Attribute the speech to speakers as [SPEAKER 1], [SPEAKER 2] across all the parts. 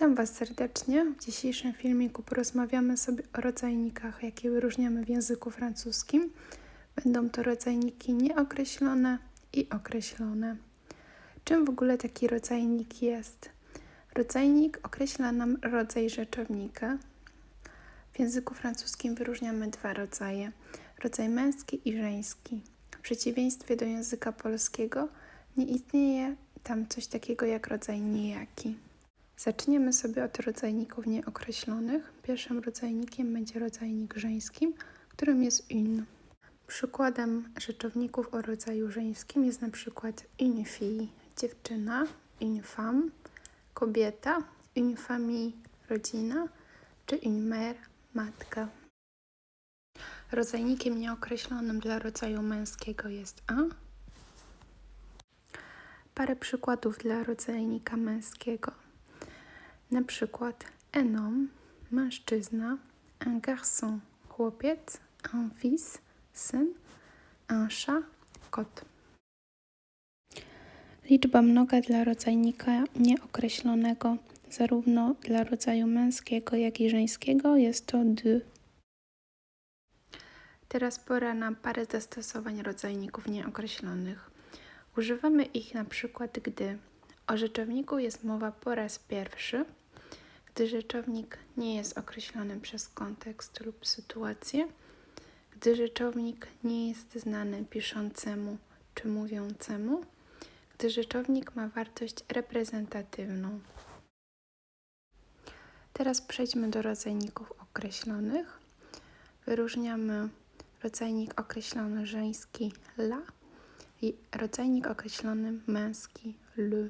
[SPEAKER 1] Witam Was serdecznie. W dzisiejszym filmiku porozmawiamy sobie o rodzajnikach, jakie wyróżniamy w języku francuskim. Będą to rodzajniki nieokreślone i określone. Czym w ogóle taki rodzajnik jest? Rodzajnik określa nam rodzaj rzeczownika. W języku francuskim wyróżniamy dwa rodzaje: rodzaj męski i żeński. W przeciwieństwie do języka polskiego nie istnieje tam coś takiego jak rodzaj nijaki. Zaczniemy sobie od rodzajników nieokreślonych. Pierwszym rodzajnikiem będzie rodzajnik żeński, którym jest une. Przykładem rzeczowników o rodzaju żeńskim jest na przykład une dziewczyna, une femme, kobieta, une famille, rodzina, czy une matka. Rodzajnikiem nieokreślonym dla rodzaju męskiego jest a. Parę przykładów dla rodzajnika męskiego. Na przykład un homme, mężczyzna, un garçon, chłopiec, un fils, syn, un chat, kot. Liczba mnoga dla rodzajnika nieokreślonego, zarówno dla rodzaju męskiego, jak i żeńskiego, jest to deux. Teraz pora na parę zastosowań rodzajników nieokreślonych. Używamy ich na przykład, gdy o rzeczowniku jest mowa po raz pierwszy, gdy rzeczownik nie jest określony przez kontekst lub sytuację, gdy rzeczownik nie jest znany piszącemu czy mówiącemu, gdy rzeczownik ma wartość reprezentatywną. Teraz przejdźmy do rodzajników określonych. Wyróżniamy rodzajnik określony żeński la i rodzajnik określony męski le.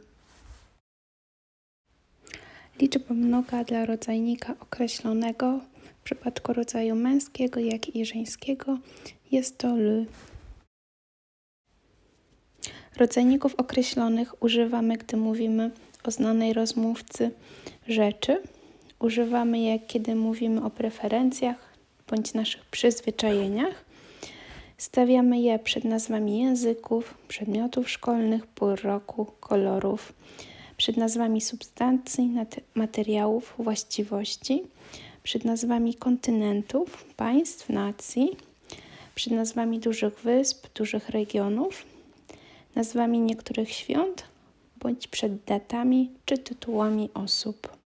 [SPEAKER 1] Liczba mnoga dla rodzajnika określonego w przypadku rodzaju męskiego, jak i żeńskiego jest to le. Rodzajników określonych używamy, gdy mówimy o znanej rozmówcy rzeczy. Używamy je, kiedy mówimy o preferencjach bądź naszych przyzwyczajeniach. Stawiamy je przed nazwami języków, przedmiotów szkolnych, pór roku, kolorów, przed nazwami substancji, materiałów, właściwości, przed nazwami kontynentów, państw, nacji, przed nazwami dużych wysp, dużych regionów, nazwami niektórych świąt, bądź przed datami czy tytułami osób.